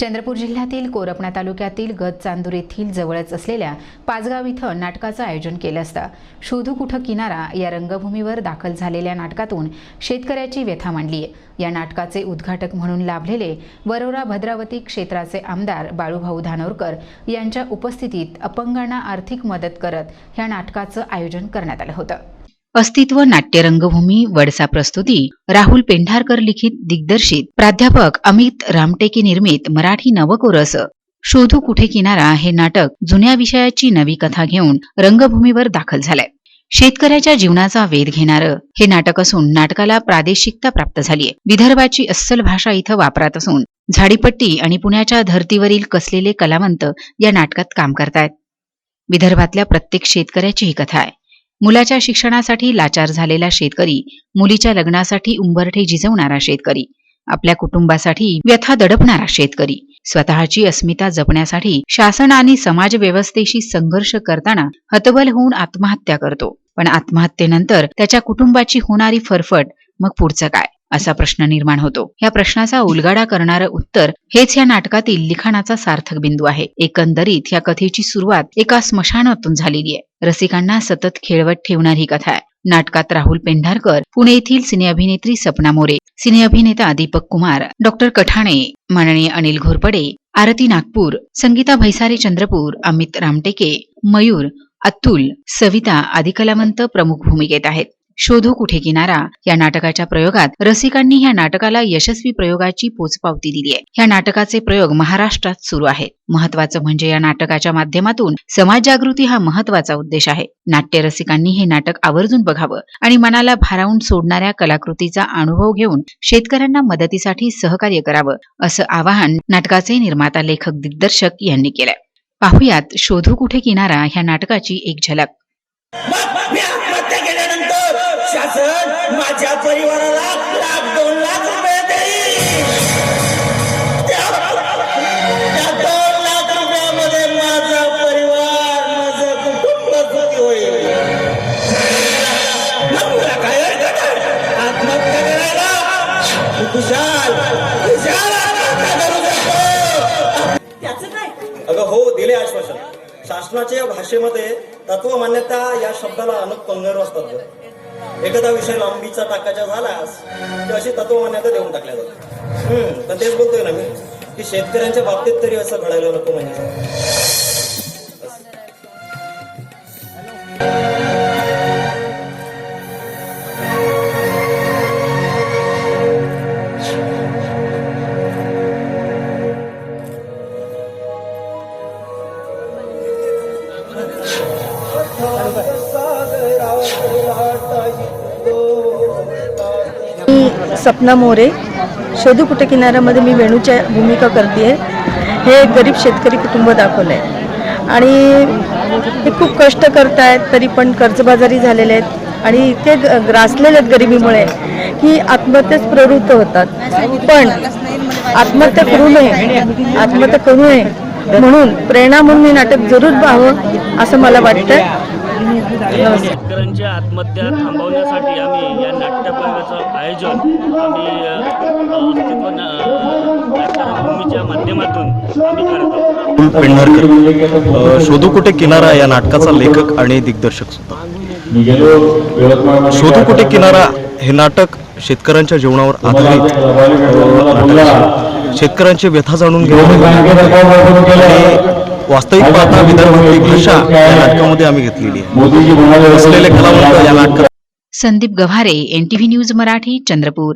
चंद्रपूर जिल्ह्यातील कोरपणा तालुक्यातील गत चांदूर येथील जवळच असलेल्या पाचगाव इथं नाटकाचं आयोजन केलं असता. शोधू कुठं किनारा या रंगभूमीवर दाखल झालेल्या नाटकातून शेतकऱ्याची व्यथा मांडली आहे या नाटकाचे उद्घाटक म्हणून लाभलेले वरोरा भद्रावती क्षेत्राचे आमदार बाळूभाऊ धानोरकर यांच्या उपस्थितीत अपंगांना आर्थिक मदत करत ह्या नाटकाचं आयोजन करण्यात आलं होतं. अस्तित्व नाट्य रंगभूमी वडसा प्रस्तुती राहुल पेंढारकर लिखित दिग्दर्शित प्राध्यापक अमित रामटेके निर्मित मराठी नवकोरस. शोधू कुठे किनारा हे नाटक जुन्या विषयाची नवी कथा घेऊन रंगभूमीवर दाखल झालंय. शेतकऱ्याच्या जीवनाचा वेध घेणारं. हे नाटक असून नाटकाला प्रादेशिकता प्राप्त झालीय. विदर्भाची अस्सल भाषा इथं वापरात असून झाडीपट्टी आणि पुण्याच्या धर्तीवरील कसलेले कलावंत या नाटकात काम करतायत. विदर्भातल्या प्रत्येक शेतकऱ्याची ही कथा आहे. मुलाच्या शिक्षणासाठी लाचार झालेला शेतकरी मुलीच्या लग्नासाठी उंबरठे झिजवणारा शेतकरी आपल्या कुटुंबासाठी व्यथा दडपणारा शेतकरी स्वतःची अस्मिता जपण्यासाठी शासन आणि समाज व्यवस्थेशी संघर्ष करताना हतबल होऊन आत्महत्या करतो. पण आत्महत्येनंतर त्याच्या कुटुंबाची होणारी फरफट मग पुढचं काय? असा प्रश्न निर्माण होतो. या प्रश्नाचा उलगाडा करणारं उत्तर हेच या नाटकातील लिखाणाचा सार्थक बिंदू आहे. एकंदरीत या कथेची सुरुवात एका स्मशानातून झालेली आहे. रसिकांना सतत खेळवत ठेवणारी ही कथा आहे. नाटकात राहुल पेंढारकर पुणे येथील सिने अभिनेत्री सपना मोरे सिने अभिनेता दीपक कुमार डॉक्टर कठाणे माननीय अनिल घोरपडे आरती नागपूर संगीता भैसारे चंद्रपूर अमित रामटेके मयूर अतुल सविता आदी कलावंत प्रमुख भूमिकेत आहेत. शोधू कुठे किनारा या नाटकाच्या प्रयोगात रसिकांनी ह्या नाटकाला यशस्वी प्रयोगाची पोचपावती दिली आहे. ह्या नाटकाचे प्रयोग महाराष्ट्रात सुरू आहेत. महत्वाचं म्हणजे या नाटकाच्या माध्यमातून समाज जागृती हा महत्त्वाचा उद्देश आहे. नाट्य रसिकांनी हे नाटक आवर्जून बघावं आणि मनाला भारावून सोडणाऱ्या कलाकृतीचा अनुभव घेऊन शेतकऱ्यांना मदतीसाठी सहकार्य करावं असं आवाहन नाटकाचे निर्माता लेखक दिग्दर्शक यांनी केलंय. पाहुयात शोधू कुठे किनारा ह्या नाटकाची एक झलक मग मी आत्महत्या केल्यानंतर शासन माझ्या परिवाराला लाख दोन लाख रुपये देईल त्या दोन लाख रुपयामध्ये माझा परिवार माझं कुटुंब सुखी होईल. मला काय आत्महत्या करायला? खुशाल खुशाल अगं हो दिले आश्वासन. शासनाच्या भाषेमध्ये तत्व मान्यता या शब्दाला अनेक पंगड असतात. एखादा विषय लांबीचा टाकायचा झालास की अशी तत्व मान्यता देऊन टाकल्या जातात. हम्म पण तेच बोलतोय ना मी की शेतकऱ्यांच्या बाबतीत तरी असं घडायला नको म्हणजे मी सपना मोरे शोधू कुठे किनाऱ्यामध्ये मी वेणूच्या भूमिका करते हे एक गरीब शेतकरी कुटुंब दाखवलं आहे आणि ते खूप कष्ट करतायत तरी पण कर्जबाजारी झालेले आहेत. आणि इतके ग्रासलेले आहेत गरिबीमुळे की आत्महत्याच प्रवृत्त होतात. पण आत्महत्या करू नये आत्महत्या करू नये म्हणून प्रेरणा म्हणून हे नाटक जरूर पाहावं असं मला वाटतं नमस्कार शेतकऱ्यांच्या आत्महत्या थांबवण्यासाठी आम्ही या नाट्यपर्वाचं आयोजन आम्ही माध्यमातून आम्ही करतो राहुल पेंढारकर अ, शोधू कुठे किनारा या नाटकाचा लेखक आणि दिग्दर्शक सुद्धा. शोधू कुठे किनारा हे नाटक शेतकऱ्यांच्या जीवनावर आधारित. शेतकऱ्यांची व्यथा जाणून घेऊन वास्तविक पाहता विदर्भातली भाषा. या नाटकामध्ये आम्ही घेतलेली आहे. असलेले कलावंत या नाटकात संदीप गव्हारे एनटीव्ही न्यूज मराठी चंद्रपूर.